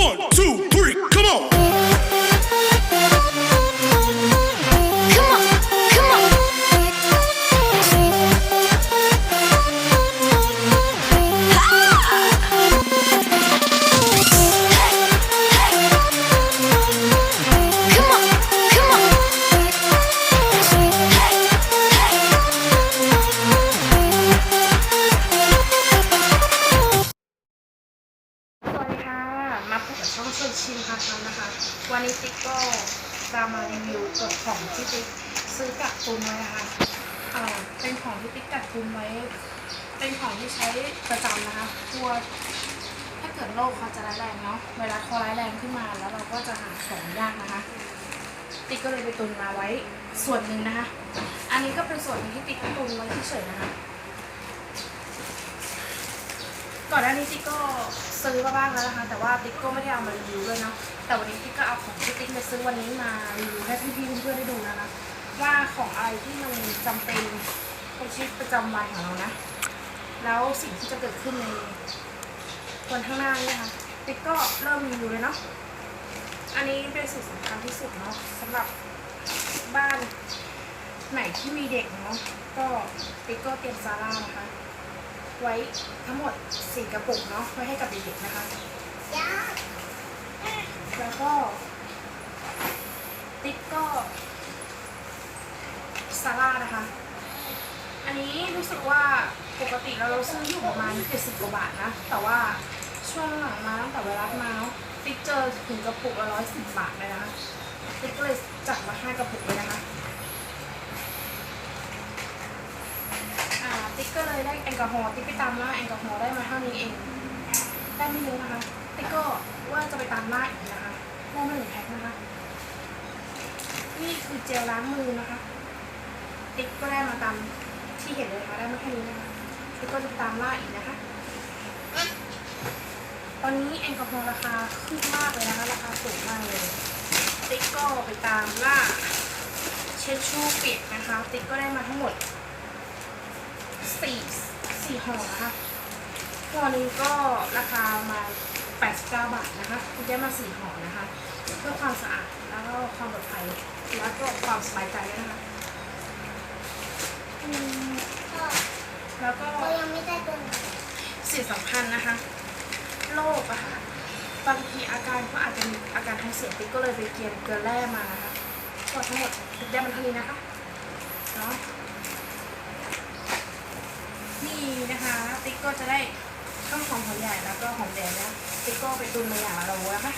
One, two, วันนี้ติ๊กก็จะมารีวิวตัวของที่ติ๊กซื้อกักตุนไว้นะคะเอ่อเป็นของที่ติ๊กกักตุนไว้ เป็นของที่ใช้ประจำนะคะกลัวถ้าเกิดโรคเขาจะร้ายแรงเนาะเวลาเขาร้ายแรงขึ้นมาแล้วเราก็จะหาของยากนะคะ ติ๊กก็เลยไปตุนมาไว้ส่วนหนึ่งนะคะ อันนี้ก็เป็นส่วนที่ติ๊กตุนไว้เฉยๆนะคะ ก่อนหน้านี้ติ๊กก็ซื้อมาบ้างแล้วนะคะแต่ว่าติ๊กก็ไม่ได้เอามารีวิวด้วยเนาะแต่วันนี้ติ๊กก็เอาของที่ติ๊กไปซื้อวันนี้มารีวิวให้พี่ๆเพื่อนๆได้ดูนะคะว่าของอะไรที่มันจำเป็นในชีวิตประจำวันของเรานะแล้วสิ่งที่จะเกิดขึ้นในวันข้างหน้านี่ยค่ะติ๊กก็เริ่มรีวิวเลยเนาะอันนี้เป็นสิ่งสำคัญที่สุดเนาะสำหรับบ้านไหนที่มีเด็กเนาะก็ติ๊กก็เตรียมซาร่านะคะ ไว้ทั้งหมด 4 กระปุกเนาะไว้ให้กับเด็กๆนะคะแล้วก็ ติ๊กก็ซาร่านะคะ อันนี้รู้สึกว่าปกติเราเราซื้ออยู่ประมาณ70กว่าบาทนะ แต่ว่าช่วงหลังมาตั้งแต่ไวรัสมาติ๊กเจอถึงกระปุกละร้อยสิบบาทเลยนะคะติ๊กก็เลยจัดมาห้ากระปุกเลยนะคะ อ่า ติ๊กก็เลยได้แอลกอฮอล์ติ๊กไปตามล่าแอลกอฮอล์ได้มาเท่านี้เองได้ไม่เยอะนะคะ ติ๊กก็ว่าจะไปตามล่าอีกนะคะได้มาหนึ่งแพ็คนะคะ นี่คือเจลล้างมือนะคะ ติ๊กก็ได้มาตามที่เห็นเลยค่ะได้มาแค่นี้นะคะติ๊กก็จะตามล่าอีกนะคะ ตอนนี้แอลกอฮอล์ราคาขึ้นมากเลยนะคะราคาสูงมากเลยติ๊กก็ไปตามล่าเช็ดชู่เปียกนะคะ ติ๊กก็ได้มาทั้งหมด สี่สี่ห่อนะคะห่อหนึงก็ราคามา89 บาทนะคะคุณได้มาสี่ห่อนะคะ เพื่อความสะอาดแล้วก็ความปลอดภัยแล้วก็ความสบายใจด้วยนะคะอืมแล้วก็เรายังไม่ได้ตัวไหนสิ่งสำคัญนะคะโรคอะค่ะบางทีอาการก็อาจจะมีอาการทางเสียงติ๊กก็เลยไปเกียนเกลือแร่มานะคะก็ทั้งหมดติ๊กได้มันเท่านี้นะคะเนาะ นะคะติ๊กก็จะได้ข้าวหอมหัวใหญ่แล้วก็หอมแดงนะติ๊กก็ไปตุนมาอย่างละโลนะคะ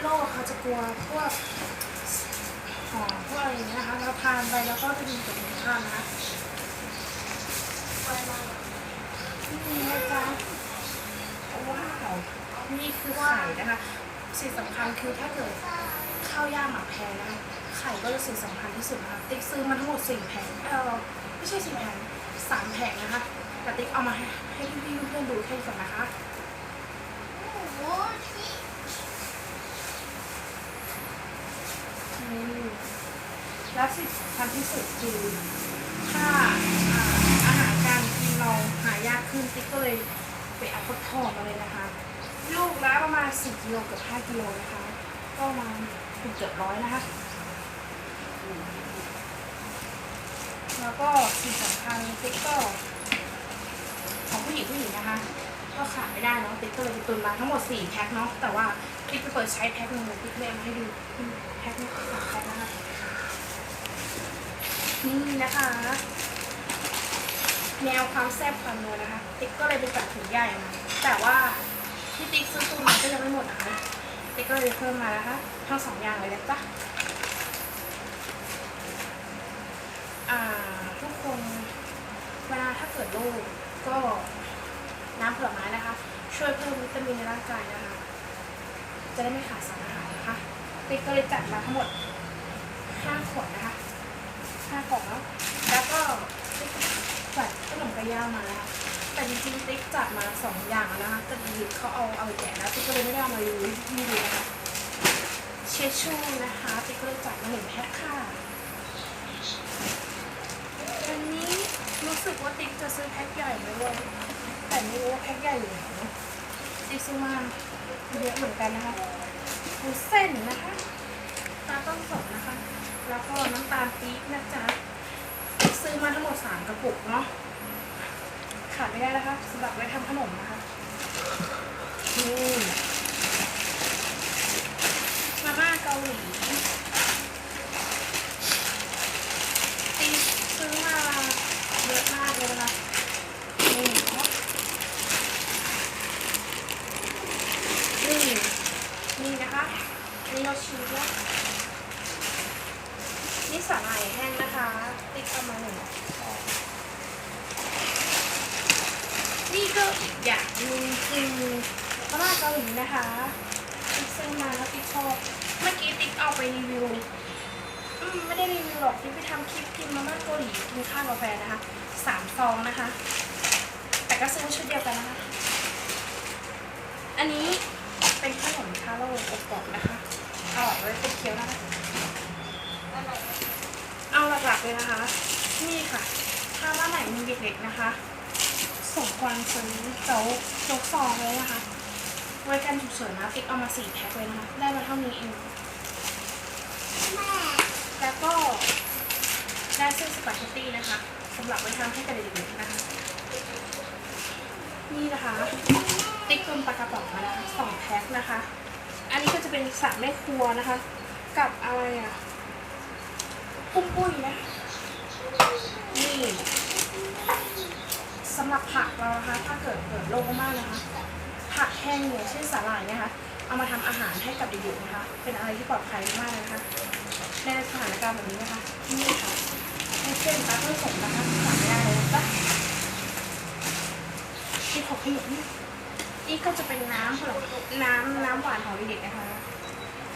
โรคเขาจะกลัวพวกหอมพวกอะไรอย่างเงี้ยนะคะเราทานไปแล้วก็จะมีผลข้ามนะคะนี่นะจ๊ะว้าวนี่คือไข่นะคะสิ่งสำคัญคือถ้าเกิดข้าวย่างหมักแพงนะคะไข่ก็จะสิ่งสำคัญที่สุดนะคะติ๊กซื้อมาทั้งหมดสี่แผงเออ ไม่ใช่สี่แผงสามแผงนะคะแต่ติ๊กเอามาให้ให้พี่ๆเพื่อนๆดูแค่ก่อนนะคะโอ้ที่นี่แล้วสิ่งสำคัญที่สุดคือถ้าอาหารการกินเราหายากขึ้นติ๊กก็เลยไปเอาฟักทองมาเลยนะคะ ลูกละประมาณ4กิโลกับ5กิโลนะคะ ก็มาเกือบร้อยนะคะ แล้วก็สิ่งสำคัญติ๊กก็ของผู้หญิงผู้หญิงนะคะ ก็ขาดไม่ได้เนาะติ๊กก็เลยไปตุนมาทั้งหมด 4 แพ็คเนาะแต่ว่าติ๊กไปเปิดใช้แพ็คหนึ่งเลยติ๊กเลยมาให้ดูแพ็คนี้สามแพ็คนะคะนี่นะคะ แนวความแซ่บความนัวนะคะ ติ๊กก็เลยไปจัดถุงใหญ่มาแต่ว่าที่ติ๊กซื้อตุนมาก็ยังไม่หมดนะคะติ๊กก็เลยเพิ่มมานะคะทั้งสองอย่างเลยนะจ๊ะ อ่าทุกคน เกิดโรคก็น้ำผลไม้นะคะ ช่วยเพิ่มวิตามินในร่างกายนะคะ จะได้ไม่ขาดสารอาหารนะคะติ๊กก็เลยจัดมาทั้งหมด5ขวดนะคะ5กล่องแล้วแล้วก็ติ๊กจัดขนมกระย่ามานะคะแต่จริงๆติ๊กจัดมาสองอย่างแล้วนะคะแต่ดีเขาเอาเอาแจกแล้วติ๊กก็เลยไม่ได้เอามารีวิวให้พี่ดูนะคะเชชชูนะคะติ๊กก็เลยจัดมาหนึ่งแพ็คค่ะ อันนี้รู้ สึกว่าติ๊กจะซื้อแพ็คใหญ่ไว้เลยแต่ไม่รู้ว่าแพ็คใหญ่อยู่ไหนซิซูมาเยอะเหมือนกันนะคะวุ้นเส้นนะคะปลาต้มสดนะคะ แล้วก็น้ำตาลปี๊บนะจ๊ะซื้อมาทั้งหมดสามกระปุกเนาะขาดไม่ได้นะคะสำหรับไว้ทำขนมนะคะนี่มาม่าเกาหลีตีซื้อมาเยอะมากเลยนะคะนี่เนาะ นี่นี่นะคะนี่เราชิมแล้วนี่สาหร่ายแห้งนะคะ ติ๊กเอามาหนึ่งซองนี่ก็อีกอย่างหนึงคือปลาร้าเกาหลีนะคะติ๊กซื้อมาแล้วติ๊กชอบเมื่อกี้ติ๊กเอาไป รีวิวอืมไม่ได้รีวิวหรอกติ๊กไปทำคลิปกินมาม่าเกาหลีกินข้าวกาแฟนะคะสามซองนะคะ แต่ก็ซื้อชุดเดียวกันนะคะ อันนี้เป็นขนมทาโร่อบกรอบนะคะอร่อยเลยเป็นเคี้ยวนะคะเอาหลักๆเลยนะคะ นี่ค่ะ ถ้าร้านไหนมีเด็กๆนะคะสมควรซื้อโจ๊กโจ๊กซองเลยนะคะไว้กันฉุกเฉินนะติ๊กเอามาสี่แพ็คเลยนะคะ ได้มาเท่านี้เอง แล้วก็ได้เส้นสปาเกตตี้นะคะสำหรับไว้ทำให้กับเด็กๆนะคะ นี่นะคะ ติ๊กรวมปลากระป๋องมานะคะสองแพ็คนะคะ อันนี้ก็จะเป็นสามแม่ครัวนะคะ กับอะไรอะปุ้มปุ้ยนะนี่สำหรับผักเรานะคะ ถ้าเกิดเกิดโรคมากนะคะ ผักแห้งเนี่ยเช่นสาหร่ายเนะคะ เอามาทำอาหารให้กับเด็กๆนะคะ เป็นอะไรที่ปลอดภัยมากนะคะ ในสถานการณ์แบบนี้นะคะนี่ค่ะให้เส้นปลาต้มสดนะคะขาดไม่ได้เลยนะจ๊ะที่ขอขยบนี่นี่ก็จะเป็นน้ำผลน้ำน้ำหวานของเด็กๆนะคะ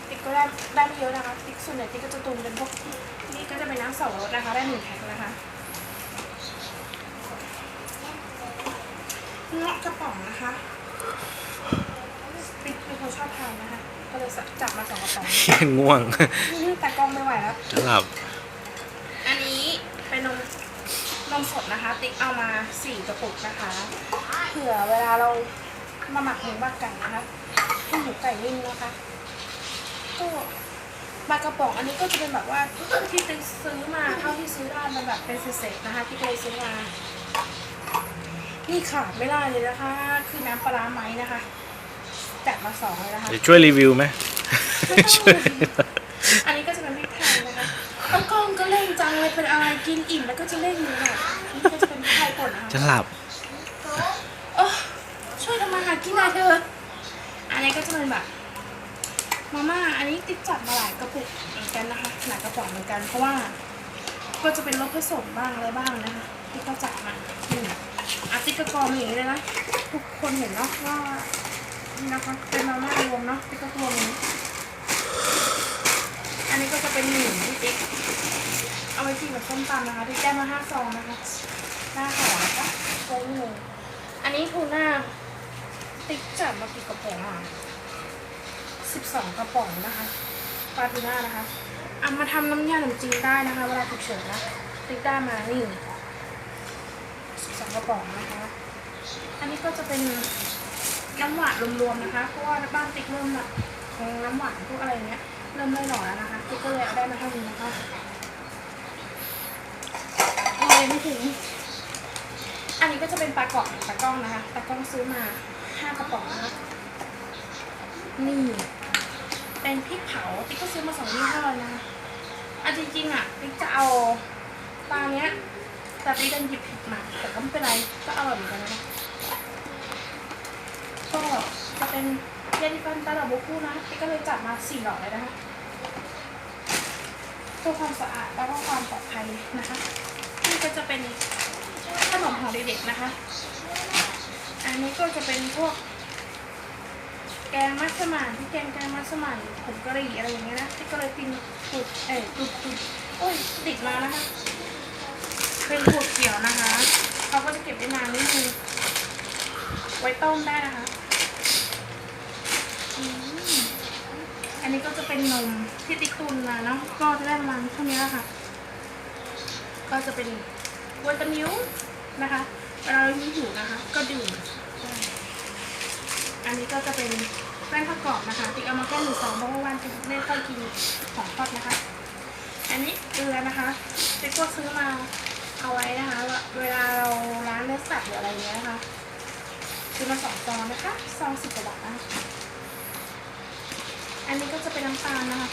ติ๊กก็ได้ได้ไม่เยอะนะคะ ติ๊กส่วนใหญ่ติ๊กก็จะตุนเป็นพวกนี่ก็จะเป็นน้ำสองรสนะคะ ได้หนึ่งแพ็คนะคะเงาะกระป๋องนะคะ ติ๊กเป็นคนชอบทานนะคะ ก็เลยจับมาสองกระป๋องง่วงนี่แต่กล้องไม่ไหวแล้ว จะหลับอันนี้เป็นนมนมสดนะคะ ติ๊กเอามาสี่กระปุกนะคะ เผื่อเวลาเรามาหมักหมูหมักไก่นะคะให้หมูไก่นิ่มนะคะก็ปลากระป๋องอันนี้ก็จะเป็นแบบว่าที่ติ๊กซื้อมาเท่าที่ซื้อได้มันแบบเป็นเศษๆนะคะที่เคยซื้อมา นี่ขาดไม่ได้เลยนะคะ คือน้ำปลาร้าไหมนะคะ จัดมาสองเลยนะคะ เดี๋ยวช่วยรีวิวไหมไม่ต้องช่วย อันนี้ก็จะเป็นพริกไทยนะคะเอากล้องก็เล่งจังเลยเป็นอะไรกินอิ่มแล้วก็จะเล่งเลยค่ะอันนี่ก็จะเป็นพริกไทยป่นนะคะจะหลับเออช่วยทำมาหากินหน่อยเถอะอันนี้ก็จะเป็นแบบมาม่า อันนี้ติ๊กจัดมาหลายกระปุกเหมือนกันนะคะหลายกระป๋องเหมือนกันเพราะว่า ก็จะเป็นรสผสมบ้างอะไรบ้างนะคะที่เขาจัดมานี่อาติ๊กกระกรองอย่างนี้เลยนะทุกคนเห็นเนาะว่า นี่นะคะเป็นมาม่ารวมเนาะติ๊กกระกรองอย่างนี้อันนี้ก็จะเป็นหมูที่ติ๊กเอาไว้กินกับส้มตำนะคะที่แก้มาห้าซองนะคะหน้าห่อนะคะโค้งหมูอันนี้ทูน่าติ๊กจัดมากี่กระป๋องอะสิบสองกระป๋องนะคะปลาทูน่านะคะเอามาทำน้ำยาขนมจีนได้นะคะเวลาฉุกเฉินนะติ๊กได้มานี่สิบสองกระป๋องนะคะ อันนี้ก็จะเป็น น้ำหวานรวมๆนะคะ เพราะว่าบ้านติ๊กเริ่มแบบของน้ำหวานพวกอะไรเงี้ยเริ่มไม่หล่อแล้วนะคะติ๊กก็เลยเอาได้มาเท่านี้นะคะเลยไม่ถึง อันนี้ก็จะเป็นปลากรอบปลากล้องนะคะปลากล้องซื้อมาห้ากระป๋องนะคะนี่เป็นพริกเผาติ๊กก็ซื้อมาสองยี่ห้อเลยนะคะอันจริงๆอะติ๊กจะเอาปลาเนี้ยแต่ติ๊กดันหยิบผิดมาแต่ก็ไม่เป็นไรก็อร่อยเหมือนกันนะคะ ก็จะเป็นเยลิฟันตาดอกบุคู่นะก็เลยจัดมาสี่หลอดเลยนะคะเพื่อความสะอาดแล้วก็ความปลอดภัยนะคะนี่ก็จะเป็นขนมของเด็กๆนะคะ อันนี้ก็จะเป็นพวก แกงมัสมั่นที่แกงแกงมัสมั่นผงกะหรี่อะไรอย่างเงี้ยนะที่ก็เลยกินตุดเอ้ยตุดตุดโอ้ยติดมานะคะเป็นถั่วเขียวนะคะเขาก็จะเก็บได้นานนิดนึงไว้ต้มได้นะคะ อันนี้ก็จะเป็นนมที่ติ๊กตุนมาเนาะก็จะได้ประมาณเท่านี้แหละค่ะ ก็จะเป็นวิตมิลนะคะเวลาเราหิวนะคะ ก็ดื่มอันนี้ก็จะเป็นแป้งทอดกรอบนะคะ ติ๊กเอามาแค่หนึ่งซองเพราะว่าวันติ๊กไม่ค่อยกินของทอดนะคะ อันนี้เกลือนะคะติ๊กก็ซื้อมาเอาไว้นะคะ เวลาเราล้างเนื้อสัตว์หรืออะไรเงี้ยนะคะซื้อมาสองซองนะคะซองสิบกว่าบาทนะคะ อันนี้ก็จะเป็นน้ำตาลนะคะ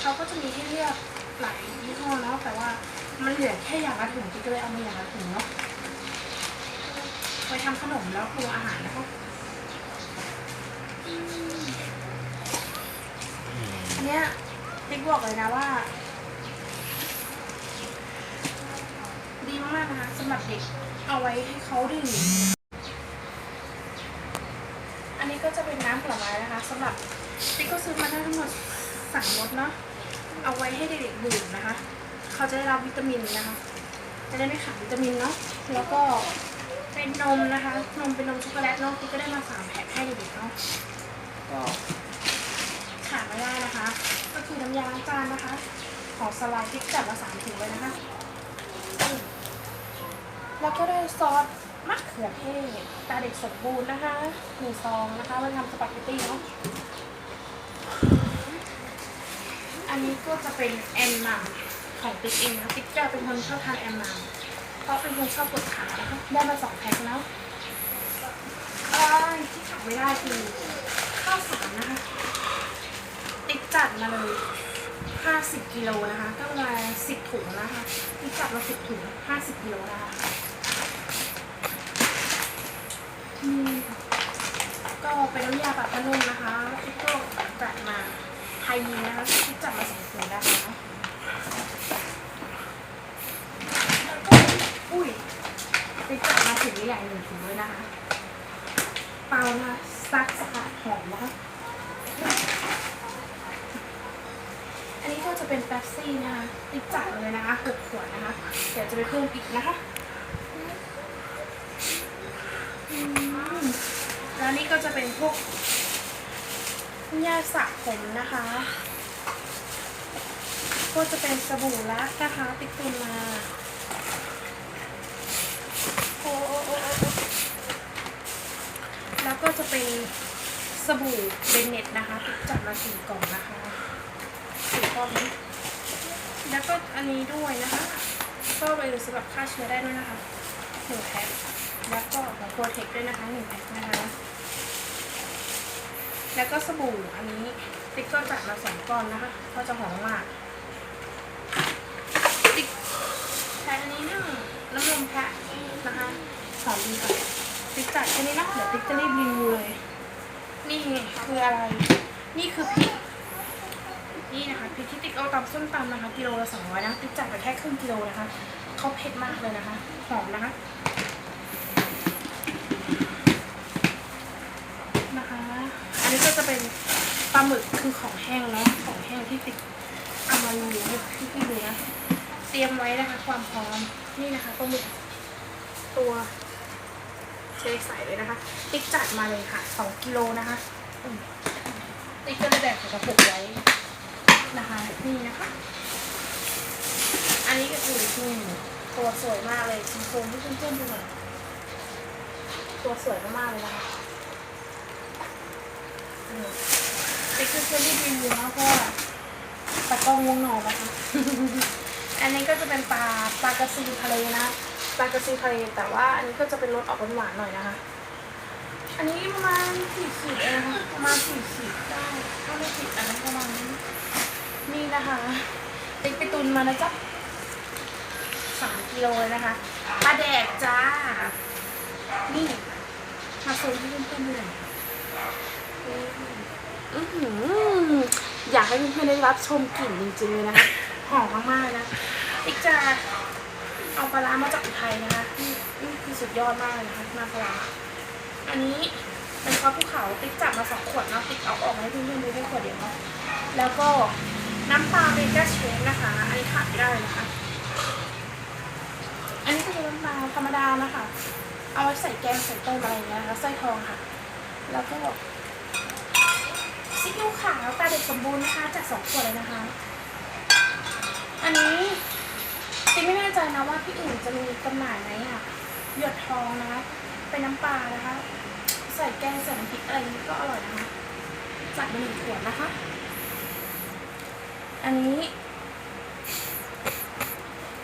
เขาก็จะมีให้เลือกหลายยี่ห้อเนาะแต่ว่ามันเหลือแค่อย่างละถุงที่ก็เลยเอามาอย่างละถุงเนาะไว้ทำขนมแล้วปรุงอาหารนะคะอืมอันเนี้ยติ๊กบอกเลยนะว่า ดีมากๆนะคะสำหรับเด็กเอาไว้ให้เขาดื่มอันนี้ก็จะเป็นน้ำผลไม้นะคะ สำหรับติ๊กก็ซื้อมาได้ทั้งหมดสามรสเนาะเอาไว้ให้เด็กๆดื่มนะคะ เขาจะได้รับวิตามินนะคะ จะได้ไม่ขาดวิตามินเนาะแล้วก็เป็นนมนะคะ นมเป็นนมช็อกโกแลตเนาะติ๊กก็ได้มาสามแพ็คให้เด็กๆเนาะก็ขาดไม่ได้นะคะ ก็คือน้ำยาล้างจานนะคะ ของสไลด์ติ๊กจัดมาสามถุงเลยนะคะอืมแล้วก็ได้ซอส มะเขือเทศตาเด็กสมบูรณ์นะคะหนึ่งซองนะคะไว้ทำสปาเกตตี้เนาะอันนี้ก็จะเป็นแอนมัมของติ๊กเองนะติ๊กจะเป็นคนชอบทานแอนมัมเพราะเป็นคนชอบปวดขานะคะได้มาสองแพ็คแล้วเอ่อที่ขาดไม่ได้คือข้าวสารนะคะ ติ๊กจัดมาเลย50กิโลนะคะ ก็ประมาณ10ถุงนะคะติ๊กจัดมา10ถุง50กิโลนะคะอืม ก็เป็นน้ำยาปรับผ้านุ่มนะคะติ๊กก็จัดมาไทยยีนะคะที่จับมาสองถุงนะคะแล้วก็อุ้ยไปจับมาถุงใหญ่หนึ่งถุงด้วยนะคะ เปานะซักสะอาดหอมนะคะอันนี้ก็จะเป็นแป๊บซี่นะคะติ๊กจัดเลยนะคะหกขวดนะคะ เดี๋ยวจะไปเพิ่มอีกนะคะอืมแล้วนี่ก็ จะเป็นพวกยาสระผมนะคะ ก็จะเป็นสบู่ลักนะคะติดตุนมาโอ้โอ้โอ้โอแล้วก็จะเป็นสบู่เบนเน็ตนะคะติดจัดมาสี่กล่องนะคะสี่กล่องแล้วก็อันนี้ด้วยนะคะ ก็ไปสำหรับฆ่าเชื้อได้ด้วยนะคะหนึ่งแพ็คแล้วก็ของโปรเทคด้วยนะคะหนึ่งแพ็คนะคะ แล้วก็สบู่อันนี้ติ๊กก็จัดมาสองก้อนนะคะก็จะหอมมากติ๊กใช้อันนี้นึ่งน้ำนมแพะนะคะหอมดีค่ะติ๊กจัดแค่นี้นะเดี๋ยวติ๊กจะรีบรีวิวเลย นี่คืออะไร นี่คือพริกนี่นะคะพริกที่ติ๊กเอาตำส้มตำนะคะกิโลละสองร้อยนะติ๊กจัดไปแค่ครึ่งกิโลนะคะเขาเผ็ดมากเลยนะคะ หอมนะคะ อันนี้ก็จะ เป็นปลาหมึกคือของแห้งเนาะของแห้งที่ติดเอามารีวิวให้พี่ๆดูนะเตรียมไว้นะคะ ความพร้อมนี่นะคะปลาหมึกตัวเทใส่เลยนะคะ ติ๊กจัดมาเลยค่ะสองกิโลนะคะติ๊กก็เลยแบ่งใส่กระปุกไว้นะคะ นี่นะคะ อันนี้ก็คือนี่ตัวสวยมากเลยชิมโซนที่เพื่อนๆดูหน่อยตัวสวยมากๆเลยนะคะ ติ๊กคือเคยรีวิวนะเพราะว่าตะกล้องวงนอนนะคะอันนี้ก็จะเป็นปลาปลากระซีทะเลนะปลากระซีทะเลแต่ว่าอันนี้ก็จะเป็นรสออกหวานๆหน่อยนะคะ อันนี้ประมาณสี่ขีดเองนะคะประมาณสี่ขีดได้ถ้าไม่ผิดอันนั้นประมาณนี้นี่นะคะติ๊กไปตุนมานะจ๊ะสามกิโลเลยนะคะปลาแดกจ้า นี่มาซูมให้เพื่อนๆหน่อย อยากให้เพื่อนๆได้รับชมกลิ่นจริงๆเลยนะคะหอมมากๆนะติ๊กจะเอาปลาร้ามาจากอุทัยนะคะนี่คือสุดยอดมากเลยนะคะมาปลาร้าอันนี้เป็นข้าวภูเขาติ๊กจับมาสองขวดเนาะติ๊กเอาออกมาให้เพื่อนๆดูแค่ขวดเดียวเนาะแล้วก็น้ำปลาเบเกอร์เชฟนะคะ อันนี้ขาดไม่ได้เลยนะคะ อันนี้ก็คือน้ำปลาธรรมดานะคะ เอาไว้ใส่แกงใส่ต้มอะไรอย่างเงี้ยนะคะไส้ทองค่ะ แล้วก็ ซิกอิ๊วขาวตาเด็กสมบูรณ์นะคะจากสองขวดเลยนะคะ อันนี้ติ๊กไม่แน่ใจนะว่าที่อื่นจะมีจำหน่ายไหมอะหยดทองนะคะ เป็นน้ำปลานะคะ ใส่แกงใส่น้ำพริกอะไรนี้ก็อร่อยนะคะจัดมาหนึ่งขวดนะคะ อันนี้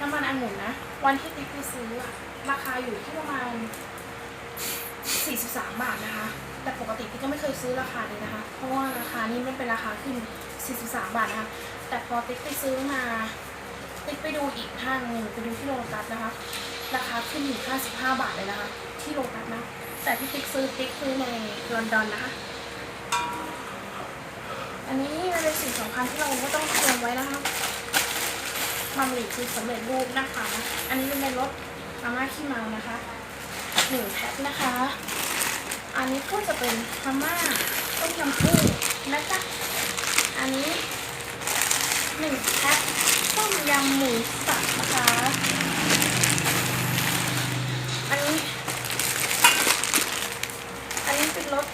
น้ำมันอันหมุนนะ วันที่ติ๊กไปซื้ออะราคาอยู่ที่ประมาณ43 บาทนะคะ แต่ปกติติ๊กก็ไม่เคยซื้อราคานี้นะคะ เพราะว่าราคานี้มันเป็นราคาขึ้น 43 บาทนะคะ แต่พอติ๊กไปซื้อมา ติ๊กไปดูอีกห้างหนึ่งไปดูที่โลตัสนะคะ ราคาขึ้นอยู่55 บาทเลยนะคะ ที่โลตัสนะ แต่ที่ติ๊กซื้อติ๊กซื้อในลอนดอนนะคะ อันนี้มันเป็นสิ่งสำคัญที่เราก็ต้องเตรียมไว้นะคะมาม่าคือสำเร็จรูปนะคะ อันนี้เป็นรสมาม่าขี้เมานะคะหนึ่งแพ็คนะคะ อันนี้ก็จะเป็นมาม่าต้มยำกุ้งนะจ๊ะอันนี้หนึ่งแพ็คต้มยำหมูสับนะคะ อันนี้ อันนี้เป็นรส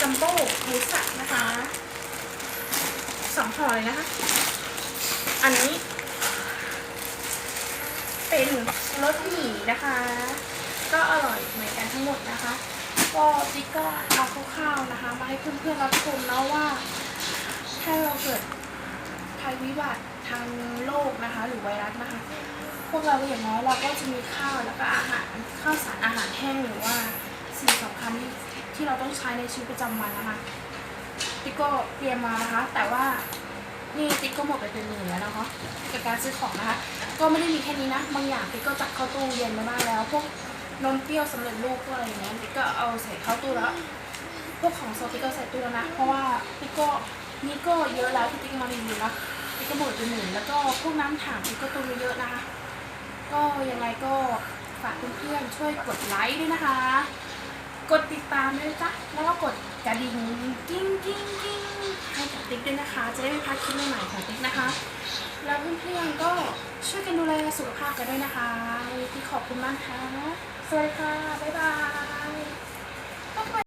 จัมโบ้หมูสับนะคะสองห่อเลยนะคะ อันนี้เป็นรสหมี่นะคะ ก็อร่อยเหมือนกันทั้งหมดนะคะ ก็ติ๊กก็เอาคร่าวๆนะคะ มาให้เพื่อนๆรับชมนะว่า ถ้าเราเกิดภัยวิบัติทางโลกนะคะ หรือไวรัสนะคะ พวกเราอย่างน้อยเราก็จะมีข้าวแล้วก็อาหารข้าวสารอาหารแห้งหรือว่าสิ่งสำคัญที่ที่เราต้องใช้ในชีวิตประจำวันนะคะ ติ๊กก็เตรียมมานะคะ แต่ว่านี่ติ๊กก็หมดไปเป็นหมื่นแล้วนะคะกับการซื้อของนะคะ ก็ไม่ได้มีแค่นี้นะ บางอย่างติ๊กก็จัดเข้าตู้เย็นมาบ้างแล้วพวก นมเปรี้ยวสำเร็จรูปพวกอะไรอย่างเงี้ยติ๊กก็เอาใส่เข้าตู้แล้วพวกของโซติ๊กก็ใส่ตู้แล้วนะ เพราะว่าติ๊กก็นี่ก็เยอะแล้วที่ติ๊กมารีวิวนะติ๊กก็หมดไปหมื่นแล้วก็พวกน้ำถังติ๊กก็ตู้เยอะๆนะคะ ก็ยังไงก็ฝากเพื่อนๆช่วยกดไลค์ด้วยนะคะ กดติดตามด้วยจ้ะแล้วก็กดกระดิ่งกิ้งกิ้งกิ้งให้กับติ๊กด้วยนะคะ จะได้ไม่พลาดคลิปใหม่ๆของติ๊กนะคะ แล้วเพื่อนๆก็ช่วยกันดูแลสุขภาพกันด้วยนะคะที่ขอบคุณมากค่ะ สวัสดีค่ะ บ๊ายบาย